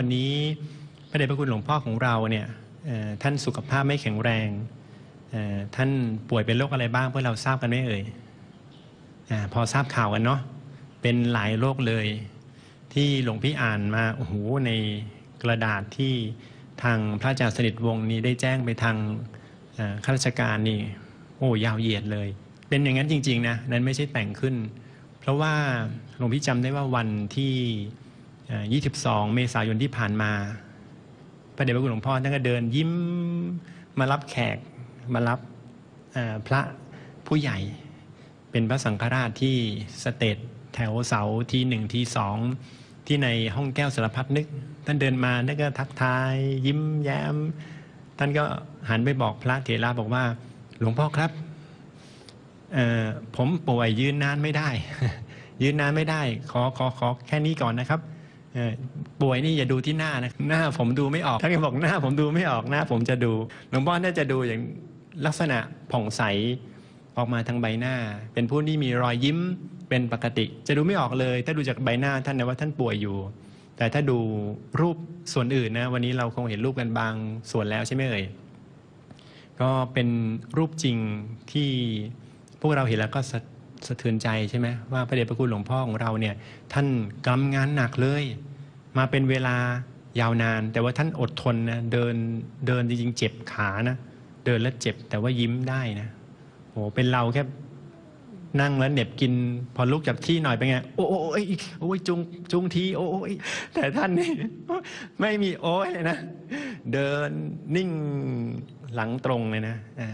วันนี้พระเดชพระคุณหลวงพ่อของเราเนี่ยท่านสุขภาพไม่แข็งแรง ท่านป่วยเป็นโรคอะไรบ้างเพวกเราทราบกันไหมเอ่ยอพอทราบข่าวกันเนาะเป็นหลายโรคเลย ที่หลวงพี่อ่านมาโอ้โหในกระดาษที่ทางพระอาจารย์สนิทวงศ์นี้ได้แจ้งไปทางข้าราชการนี่โอ้ยาวเหยียดเลย เป็นอย่างนั้นจริง ๆ นะ นั้นไม่ใช่แต่งขึ้น เพราะว่าหลวงพี่จำได้ว่าวันที่ 22 เมษายนที่ผ่านมา พระเดชพระคุณหลวงพ่อท่านก็เดินยิ้มมารับแขกมารับพระผู้ใหญ่ เป็นพระสังฆราชที่สเตจแถวเสาที่หนึ่งที่สองที่ในห้องแก้วสารพัดนึก ท่านเดินมาท่านก็ทักทายยิ้มแย้ม ท่านก็หันไปบอกพระเถระบอกว่า หลวงพ่อครับผมป่วยยืนนานไม่ได้ ยืนนานไม่ได้ ขอขอขอแค่นี้ก่อนนะครับ ป่วยนี่อย่าดูที่หน้านะ หน้าผมดูไม่ออกท่านก็บอกหน้าผมดูไม่ออกหน้าผมจะดูหลวงพ่อน่าจะดูอย่างลักษณะผ่องใสออกมาทางใบหน้า เป็นผู้ที่มีรอยยิ้มเป็นปกติ จะดูไม่ออกเลย ถ้าดูจากใบหน้าท่านนะว่าท่านป่วยอยู่ แต่ถ้าดูรูปส่วนอื่นนะวันนี้เราคงเห็นรูปกันบางส่วนแล้วใช่ไหมเอ่ยก็เป็นรูปจริงที่พวกเราเห็นแล้วก็สะสะเทือนใจใช่ไหมว่าพระเดชพระคุณหลวงพ่อของเราเนี่ยท่านกำงานหนักเลย มาเป็นเวลายาวนาน แต่ว่าท่านอดทนนะเดินเดินจริงๆเจ็บขานะเดินแล้วเจ็บแต่ว่ายิ้มได้นะโหเป็นเราแค่นั่งแล้วเหน็บกินพอลุกจากที่หน่อยเป็นไง โอ้โอ้ยโอ้ยจุงจุงทีโอ้ยแต่ท่านนี่ไม่มีโอ้ยเลยนะ เดินนิ่งหลังตรงเลยนะอ่า